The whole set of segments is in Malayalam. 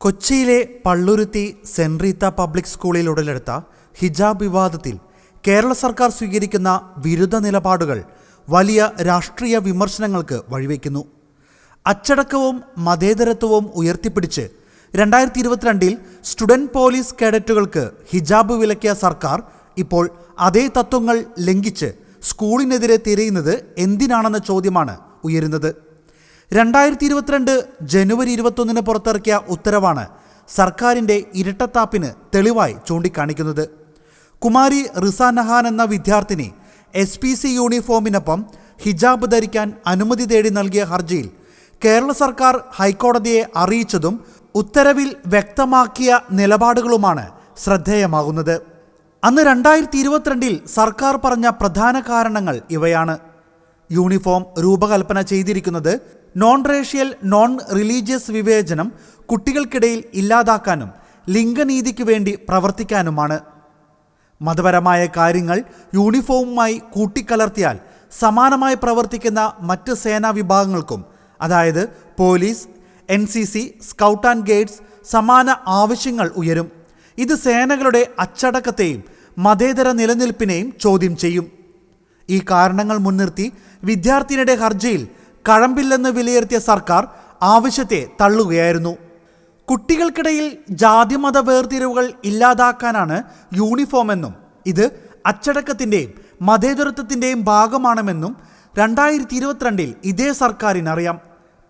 കൊച്ചിയിലെ പള്ളുരുത്തി സെന്റ് റീത്ത പബ്ലിക് സ്കൂളിൽ ഉടലെടുത്ത ഹിജാബ് വിവാദത്തിൽ കേരള സർക്കാർ സ്വീകരിക്കുന്ന വിരുദ്ധ നിലപാടുകൾ വലിയ രാഷ്ട്രീയ വിമർശനങ്ങൾക്ക് വഴിവെക്കുന്നു. അച്ചടക്കവും മതേതരത്വവും ഉയർത്തിപ്പിടിച്ച് രണ്ടായിരത്തി ഇരുപത്തിരണ്ടിൽ സ്റ്റുഡന്റ് പോലീസ് കേഡറ്റുകൾക്ക് ഹിജാബ് വിലക്കിയ സർക്കാർ ഇപ്പോൾ അതേ തത്വങ്ങൾ ലംഘിച്ച് സ്കൂളിനെതിരെ തിരയുന്നത് എന്തിനാണെന്ന ചോദ്യമാണ് ഉയരുന്നത്. രണ്ടായിരത്തി ഇരുപത്തിരണ്ട് ജനുവരി ഇരുപത്തൊന്നിന് പുറത്തിറക്കിയ ഉത്തരവാണ് സർക്കാരിന്റെ ഇരട്ടത്താപ്പിന് തെളിവായി ചൂണ്ടിക്കാണിക്കുന്നത്. കുമാരി റിസ നഹാൻ എന്ന വിദ്യാർത്ഥിനി എസ് പി സി യൂണിഫോമിനൊപ്പം ഹിജാബ് ധരിക്കാൻ അനുമതി തേടി നൽകിയ ഹർജിയിൽ കേരള സർക്കാർ ഹൈക്കോടതിയെ അറിയിച്ചതും ഉത്തരവിൽ വ്യക്തമാക്കിയ നിലപാടുകളുമാണ് ശ്രദ്ധേയമാകുന്നത്. അന്ന് രണ്ടായിരത്തി ഇരുപത്തിരണ്ടിൽ സർക്കാർ പറഞ്ഞ പ്രധാന കാരണങ്ങൾ ഇവയാണ്. യൂണിഫോം രൂപകൽപ്പന ചെയ്തിരിക്കുന്നത് നോൺ റേഷ്യൽ നോൺ റിലീജിയസ് വിവേചനം കുട്ടികൾക്കിടയിൽ ഇല്ലാതാക്കാനും ലിംഗനീതിക്ക് വേണ്ടി പ്രവർത്തിക്കാനുമാണ്. മതപരമായ കാര്യങ്ങൾ യൂണിഫോമുമായി കൂട്ടിക്കലർത്തിയാൽ സമാനമായി പ്രവർത്തിക്കുന്ന മറ്റ് സേനാ വിഭാഗങ്ങൾക്കും അതായത് police N C C scout and guides സമാന ആവശ്യങ്ങൾ ഉയരും. ഇത് സേനകളുടെ അച്ചടക്കത്തെയും മതേതര നിലനിൽപ്പിനെയും ചോദ്യം ചെയ്യും. ഈ കാരണങ്ങൾ മുൻനിർത്തി വിദ്യാർത്ഥിനിയുടെ ഹർജിയിൽ കഴമ്പില്ലെന്ന് വിലയിരുത്തിയ സർക്കാർ ആവശ്യത്തെ തള്ളുകയായിരുന്നു. കുട്ടികൾക്കിടയിൽ ജാതിമത വേർതിരിവുകൾ ഇല്ലാതാക്കാനാണ് യൂണിഫോം എന്നും ഇത് അച്ചടക്കത്തിന്റെയും മതേതരത്വത്തിന്റെയും ഭാഗമാണെന്നും രണ്ടായിരത്തി ഇരുപത്തിരണ്ടിൽ ഇതേ സർക്കാരിനറിയാം.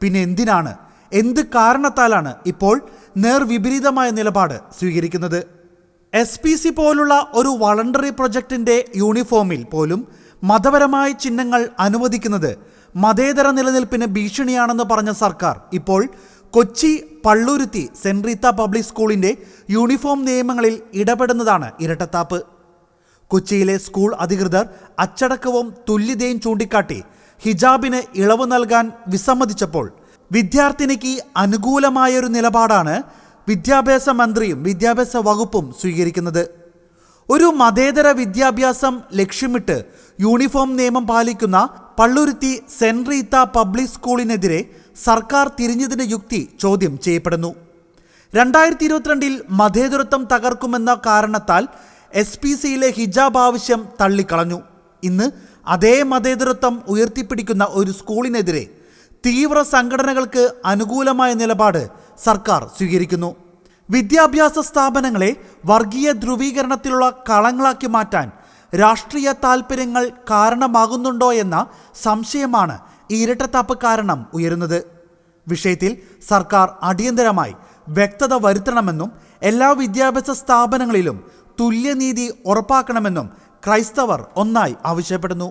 പിന്നെ എന്തിനാണ് എന്ത് കാരണത്താലാണ് ഇപ്പോൾ നേർവിപരീതമായ നിലപാട് സ്വീകരിക്കുന്നത്? എസ് പി സി പോലുള്ള ഒരു വളണ്ടറി പ്രൊജക്ടിന്റെ യൂണിഫോമിൽ പോലും മതപരമായ ചിഹ്നങ്ങൾ അനുവദിക്കുന്നത് മതേതര നിലനിൽപ്പിന് ഭീഷണിയാണെന്ന് പറഞ്ഞ സർക്കാർ ഇപ്പോൾ Kochi Palluruthy Saint Rita public സ്കൂളിന്റെ യൂണിഫോം നിയമങ്ങളിൽ ഇടപെടുന്നതാണ് ഇരട്ടത്താപ്പ്. കൊച്ചിയിലെ സ്കൂൾ അധികൃതർ അച്ചടക്കവും തുല്യതയും ചൂണ്ടിക്കാട്ടി ഹിജാബിന് ഇളവ് നൽകാൻ വിസമ്മതിച്ചപ്പോൾ വിദ്യാർത്ഥിനിക്ക് അനുകൂലമായൊരു നിലപാടാണ് വിദ്യാഭ്യാസ മന്ത്രിയും വിദ്യാഭ്യാസ വകുപ്പും സ്വീകരിക്കുന്നത്. ഒരു മതേതര വിദ്യാഭ്യാസം ലക്ഷ്യമിട്ട് യൂണിഫോം നിയമം പാലിക്കുന്ന പള്ളുരുത്തി സെന്റ് റീത്ത പബ്ലിക് സ്കൂളിനെതിരെ സർക്കാർ തിരിഞ്ഞതിന്റെ യുക്തി ചോദ്യം ചെയ്യപ്പെടുന്നു. രണ്ടായിരത്തി ഇരുപത്തിരണ്ടിൽ മതേതരത്വം തകർക്കുമെന്ന കാരണത്താൽ എസ് പി സിയിലെ ഹിജാബ് ആവശ്യം തള്ളിക്കളഞ്ഞു. ഇന്ന് അതേ മതേതരത്വം ഉയർത്തിപ്പിടിക്കുന്ന ഒരു സ്കൂളിനെതിരെ തീവ്ര സംഘടനകൾക്ക് അനുകൂലമായ നിലപാട് സർക്കാർ സ്വീകരിക്കുന്നു. വിദ്യാഭ്യാസ സ്ഥാപനങ്ങളെ വർഗീയ ധ്രുവീകരണത്തിലുള്ള കളങ്ങളാക്കി മാറ്റാൻ രാഷ്ട്രീയ താൽപ്പര്യങ്ങൾ കാരണമാകുന്നുണ്ടോ എന്ന സംശയമാണ് ഈ ഇരട്ടത്താപ്പ് കാരണം ഉയരുന്നത്. വിഷയത്തിൽ സർക്കാർ അടിയന്തരമായി വ്യക്തത വരുത്തണമെന്നും എല്ലാ വിദ്യാഭ്യാസ സ്ഥാപനങ്ങളിലും തുല്യനീതി ഉറപ്പാക്കണമെന്നും ക്രൈസ്തവർ ഒന്നായി ആവശ്യപ്പെടുന്നു.